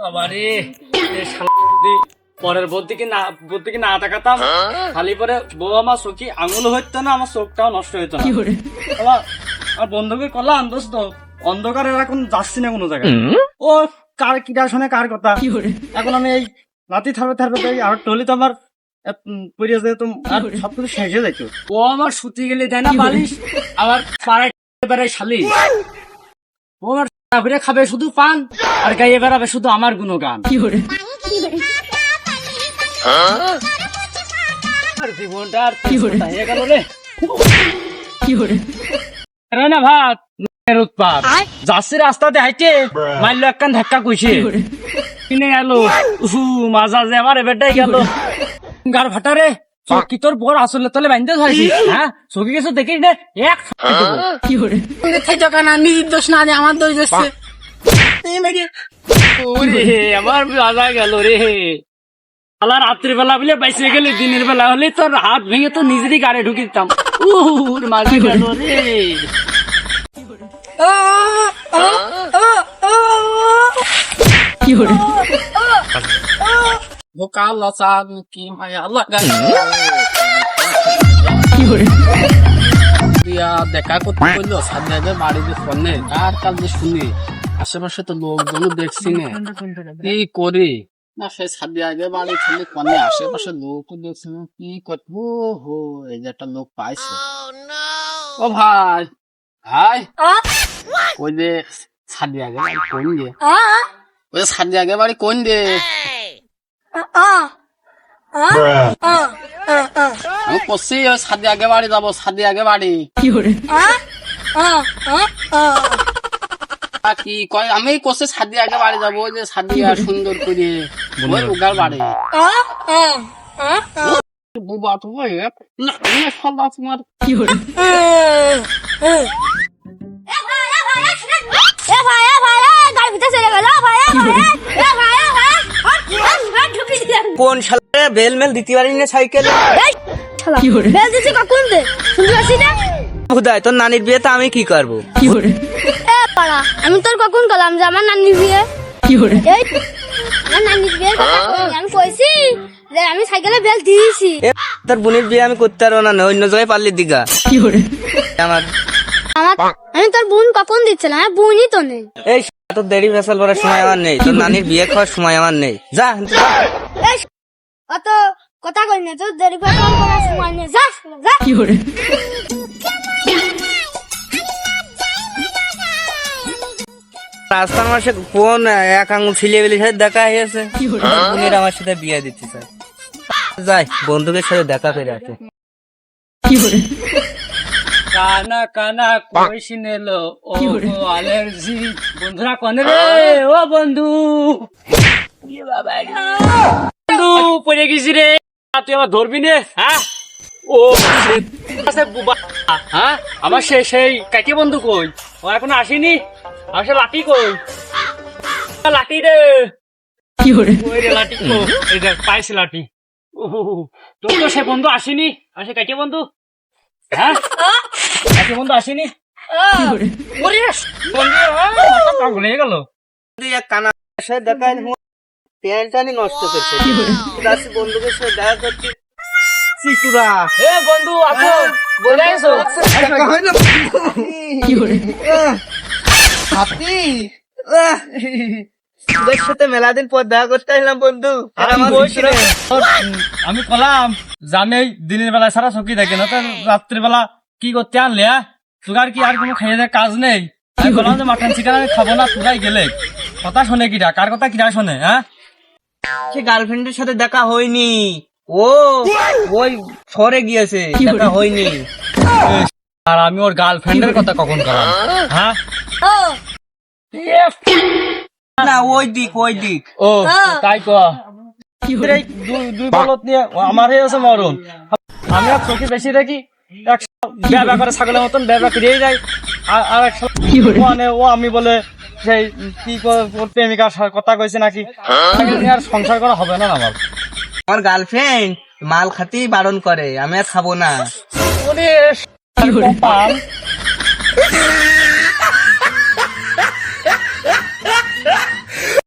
বাবারে পরের না না তাকাতাম খালি পরে বউ আমার চোখে আঙুল হইতো না আমার চোখটাও নষ্ট হইতো না। আমার আমার বন্ধুকে করলাম দোস্ত অন্ধকারে এখন যাচ্ছি না কোনো জায়গায়। ও কার কিটা শোনে কার কথা? এখন আমি এই রাতি থাকবে থাকবে আর টলি তো আমার পড়ে যেত আর সব কিছু শেষ হয়ে যাইতো ও আমার সুতি গেলে দেয় না বালিশ আবার পাড়ায় বেড়ায় ও আমার ঘুরে খাবে শুধু পান আর গাইয়ে বেড়াবে শুধু আমার গুণগান। আর জীবনটা আর হয়ে গেল রে এরে না ভাত উৎপাত। যাচ্ছি রাস্তাতে হাইটে মারলো একখান ধাক্কা কইছে। কিনে গেল উহু মাজা যে আমার এবারটাই গেল। গার ফাটারে চকি তোর বড় আসলে তলে বাইন্দে ধরেছি হ্যাঁ? চকি গেছে দেখিস না এক নিজের দোষ না যে আমার দোষ হচ্ছে ওরে আমার মাজা গেল রে। আলা রাত্রি বেলা বলে বাইসে গেলে দিনের বেলা হলে তোর হাত ভেঙে তো নিজেরই গাড়ি ঢুকে দিতাম। উহ মাঝে গেল রে। বোকা লসান কি মায়া লাগা দিয়া দেখা করতে বলল সাদিয়াকে বাড়িতে ফোনে কার কাল শুনি আশেপাশে তো লোকজন দেখছি না কি করি না সে সাদিয়াকে বাড়ি কনে আশেপাশে লোক দেখছি না কি করব হো এই যে একটা লোক পাইছে ও ভাই ভাই ওই যে সাদিয়াকে বাড়ি কোন দে ওই যে সাদিয়াকে বাড়ি কোন দে আমি করছি ওই সাদি আগে বাড়ি যাব সাদি আগে বাড়ি কি কয় আমি করছি সাদি আগে বাড়ি যাব ওই যে সাদিয়া সুন্দর করে ওই উগার বাড়ি বুবা তো ওই ফাল্লা তোমার ভাই এ ভাই এ গাড়ি ভিতরে চলে গেল ভাই ভাই ভাই এ ভাই আর ঢুকি দিলাম কোন শালা বেল মেল দিতে পারি না সাইকেল? বেল দিছি কখন দে শুনতে পাচ্ছি না? হুদায় তোর নানির বিয়েতে আমি কি করব? এ পাড়া আমি তোর কখন গেলাম যে আমার নানির বিয়ে? এই আমার নানির বিয়ের কথা কইনি। আমি কইছি যে আমি সাইকেলে বেল দিয়েছি। এ, তোর বোনের বিয়ে আমি করতে পারব না অন্য জায়গায় পারলি দিঘা আমার আমার আমি তোর বোন কখন দিচ্ছিলাম আমার বোনই তো নেই। এই শালা, তোর দেরি ফেসাল করার সময় আমার নেই তোর নানির বিয়ে খাওয়ার সময় আমার নেই। যা যা। এই অত কথা কই না তোর দেরি করে ফোন করার সময় নেই। যা। যা রাস্তার মাসে কোন এক আঙুল ছিলিয়ে বেলি সাথে দেখা হয়েছে বোনের আমার সাথে বিয়ে দিচ্ছে স্যার যাই বন্ধুদের সাথে দেখা করে আছে কানা কানা কইস নেলো ও অ্যালার্জি। বন্ধুরা কনে রে? ও বন্ধু। বাবা। বন্ধু পড়ে গেছি রে। তুই আমার ধরবি নে হ্যাঁ? ও আছে বুবা। হ্যাঁ? আমার সে সেই কাকি বন্ধু কই? ও এখনও আসেনি? আমার সে লাঠি কই? লাঠি রে। ওই রে লাঠি কো এই দেখ পাইছি লাঠি। তোর তো সে বন্ধু আসেনি? আর সে কাকি বন্ধু? হ্যাঁ? কাকি বন্ধু আসেনি? ওরে বন্ধু পাগল হয়ে গেল। কানা সাথে দেখা প্যান্টটানি নষ্ট করছে। যাচ্ছি বন্ধুদের সাথে দেখা করছি। চিকুরা এ বন্ধু আসো বলে আসো হাতি তোদের সাথে মেলা দিন পর দেখা করতে আসলাম বন্ধু। আমি কলাম। এই দিনের বেলা সারা চকি থাকি না তো রাত্রির বেলা কি করতে আনলে হ্যাঁ? তোর কি আর কোনো খেয়ে দেয় কাজ নেই? আমি বললাম যে মাটন চিকেন আমি খাব না তোরাই গেলে। কথা শোনে কিরা? কার কথা কিরা শোনে হ্যাঁ সে গার্লফ্রেন্ডের সাথে দেখা হয়নি। ও ওই শহরে গিয়েছে দেখা হয়নি। আর আমি ওর গার্লফ্রেন্ডের কথা কখন কলাম হ্যাঁ? না ওই দিক ওই দিক। ও তাই তো। দুই- বলত নিয়ে ও আমার হয়ে আছে মরণ। আমি আর চোখে বেশি দেখি এক ব্যবসা করে ছাগলের মতন ব্যবসা ফিরেই যায় আর আর এক মানে ও আমি বলে সেই কি প্রেমিকার কথা কইছে নাকি? আর সংসার করা হবে না আমার। আমার গার্লফ্রেন্ড মাল খাতি বারণ করে আমি আর খাব না।